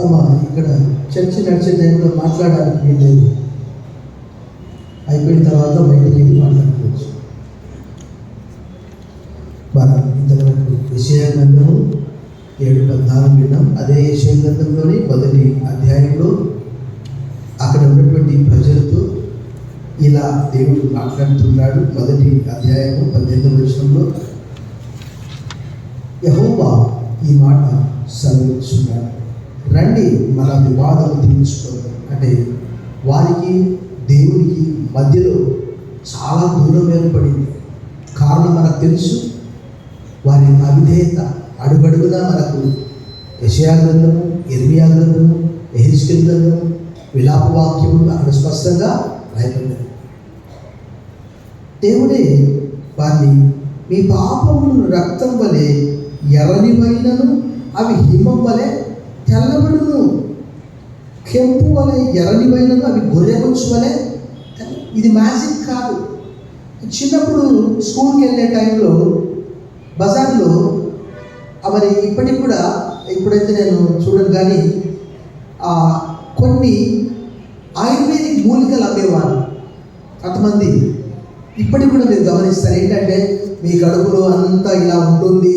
అమ్మా ఇక్కడ చర్చ నడిచే టైంలో మాట్లాడడానికి వీల్లేదు. అయిపోయిన తర్వాత బయటికి వెళ్ళి మాట్లాడుకోవచ్చు. మనం ఇంతవరకు విషయ ఏడు పద్నాలుగు విన్నాం అదే విషయ గ్రంథంలోని మొదటి అధ్యాయంలో అక్కడ ఉన్నటువంటి ప్రజలతో ఇలా దేవుడు మాట్లాడుతున్నాడు. మొదటి అధ్యాయము పద్దెనిమిది విషయంలో యహోవా ఈ మాట సెలవిస్తున్నాడు రండి మన వివాదం తీర్చుకోండి. అంటే వారికి దేవునికి మధ్యలో చాలా దూరం ఏర్పడింది. కారణం మనకు తెలుసు. వారి అవిధేయత అడుగడుగునా మనకు యషయా గ్రంథము ఇర్మియా గ్రంథము ఎహిస్కిల్ గ్రంథము విలాప అక్కడ స్పష్టంగా రాయబడ్డారు దేవుడే వారిని మీ పాపములు రక్తం వలె ఎర్రనివైనను అవి హిమం వలె తెల్లబడును. కెంపు వలె ఎర్రనివైనను అవి గొర్రెబొచ్చు వలె ఇది మ్యాజిక్ కాదు. చిన్నప్పుడు స్కూల్కి వెళ్ళే టైంలో బజార్లో మరి ఇప్పటికి కూడా ఇప్పుడైతే నేను చూడను కానీ కొన్ని ఆయుర్వేదిక్ మూలికలు అమ్మేవారు. కొంతమంది ఇప్పటికి కూడా మీరు గమనిస్తారు ఏంటంటే మీ కడుపులో అంతా ఇలా ఉంటుంది.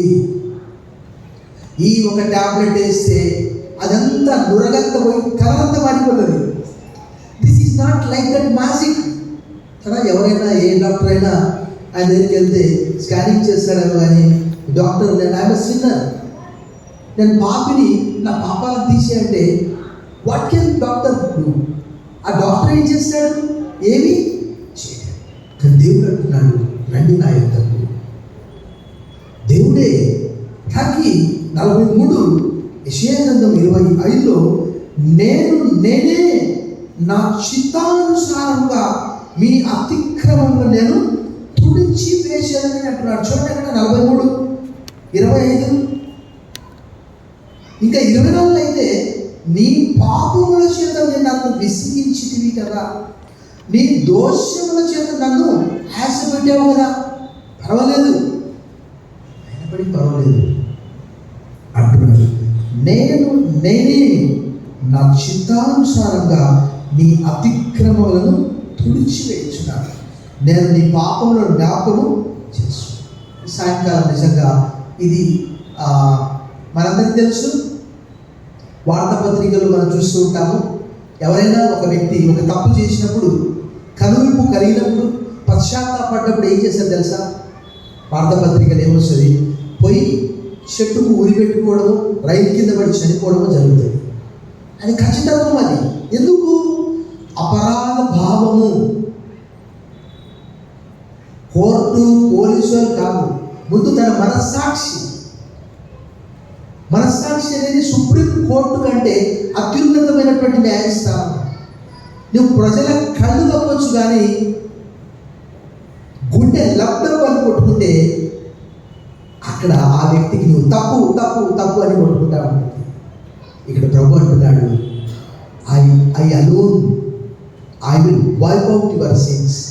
ఈ ఒక ట్యాబ్లెట్ వేస్తే అదంతా నురగంత పోయి కలరంతా మారిపోతుంది. This is not like that magic కదా ఎవరైనా ఏ డాక్టర్ అయినా ఆయన దగ్గరికి వెళ్తే స్కానింగ్ చేస్తాడేమో కానీ డాక్టర్ నేను ఆమె సిన్నర్ నేను పాపిని నా పాపాలను తీసేయంటే వాట్ కెన్ డాక్టర్ డూ ఆ డాక్టర్ ఏం చేస్తాడు? ఏమి చేయడు. దేవుడు అంటున్నాడు రండి నా యొక్క దేవుడే కానీ నలభై మూడు యశేగ్రంథం ఇరవై ఐదులో నేను నేనే నా చిత్తానుసారంగా మీ అతిక్రమంలో నేను తుడిచి వేశానని అంటున్నాడు. చూడండి అక్కడ నలభై మూడు ఇరవై ఐదు. ఇంకా ఇరవై నాలుగు అయితే నీ పాపముల చేత నేను నన్ను విసిగించితివి కదా. నీ దోషముల చేత నన్ను ఆశ పెట్టావు కదా. పర్వాలేదు అయినప్పటికీ పర్వాలేదు అంటున్నాడు నేను నేనే నా చిత్తానుసారంగా నీ అతిక్రమలను తుడిచివేయించున్నాను. నేను నీ పాపములను జ్ఞాపకము చేసు. సాయంకాలం నిజంగా ఇది మనందరికీ తెలుసు. వార్తాపత్రికలు మనం చూస్తూ ఉంటాము. ఎవరైనా ఒక వ్యక్తి ఒక తప్పు చేసినప్పుడు కనువిప్పు కలిగినప్పుడు పశ్చాత్తాపడ్డప్పుడు ఏం చేస్తారు తెలుసా? వార్తాపత్రికలు ఏమొస్తుంది? పోయి చెట్టుకు ఉరి పెట్టుకోవడము రైలు కింద పడి చనిపోవడము జరుగుతుంది. అది ఖచ్చితత్వం అది. ఎందుకు? అపరాధ భావము. కోర్టు పోలీసులు కాదు. ముందు తన మనస్సాక్షి. మనస్సాక్షి అనేది సుప్రీం కోర్టు కంటే అత్యున్నతమైనటువంటి న్యాయస్థానం. నువ్వు ప్రజల కళ్ళు తప్పొచ్చు కానీ గుండె లబ్ధం అని కొట్టుకుంటే అక్కడ ఆ వ్యక్తికి నువ్వు తప్పు తప్పు తప్పు అని కొట్టుకుంటావు. ఇక్కడ I I alone I will wipe out your sins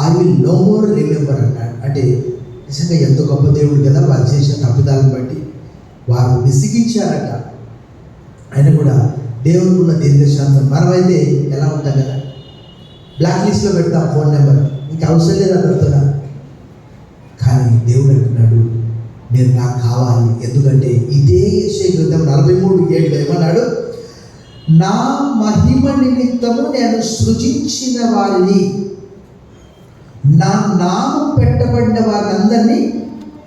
I will no more remember అన్నాడు అంటే నిజంగా ఎంత గొప్ప దేవుడు కదా వారు చేసిన తప్పిదాలను బట్టి. వారు విసిగించారట. ఆయన కూడా దేవునికి ఉన్న దీర్ఘశాంతం. మనమైతే ఎలా ఉంటాం కదా? బ్లాక్ లిస్ట్లో పెడతాం ఫోన్ నెంబర్ ఇంకా అవసరం లేదు అడుగుతున్నా. కానీ దేవుడు అంటున్నాడు మీరు నాకు కావాలి. ఎందుకంటే ఇదే యెషయా గ్రంథం నలభై మూడు ఏళ్ళు ఏమన్నాడు? నా మహిమ నిమిత్తము నేను సృజించిన వారిని. నా నామం పెట్టబడిన వారందరినీ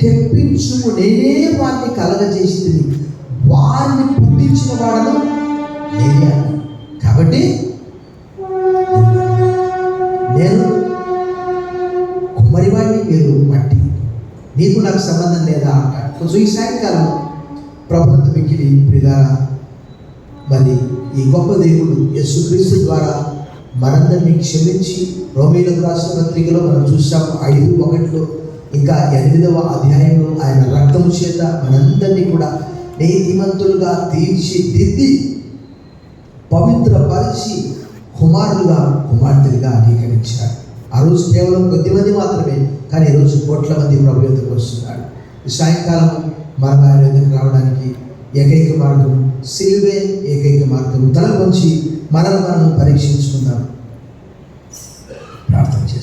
తెప్పించుము. నేనే వారిని కలగజేసింది. వారిని పుట్టించిన వాడను నేనే కాబట్టి నేను కుమ్మరివాడిని మీరు మట్టి. నీకు నాకు సంబంధం లేదా అంటాడు. కొంచెం ఈ సాయంకాలం ప్రభుత్వ మిక్కిలి ప్రిదారా మరి ఈ గొప్ప దేవుడు యేసుక్రీస్తు ద్వారా మనందరినీ క్షమించి రోమీలకు రాసిన పత్రికలో మనం చూసాం ఐదు ఒకటిలో ఇంకా ఎనిమిదవ అధ్యాయంలో ఆయన రక్తం చేత మనందరినీ కూడా నీతిమంతులుగా తీర్చిదిద్ది పవిత్రపరిచి కుమారులుగా కుమార్తెలుగా అంగీకరించాడు. ఆ రోజు కేవలం కొద్ది మంది మాత్రమే కానీ ఈరోజు కోట్ల మంది ప్రభు ఎదురుకు వస్తున్నాడు సాయంకాలం మరణ ఆయన రావడానికి ఏకైక మార్గం సిలువే ఏకైక మార్గం. తల వంచి మనల్ని మనం పరీక్షించుకుందాం.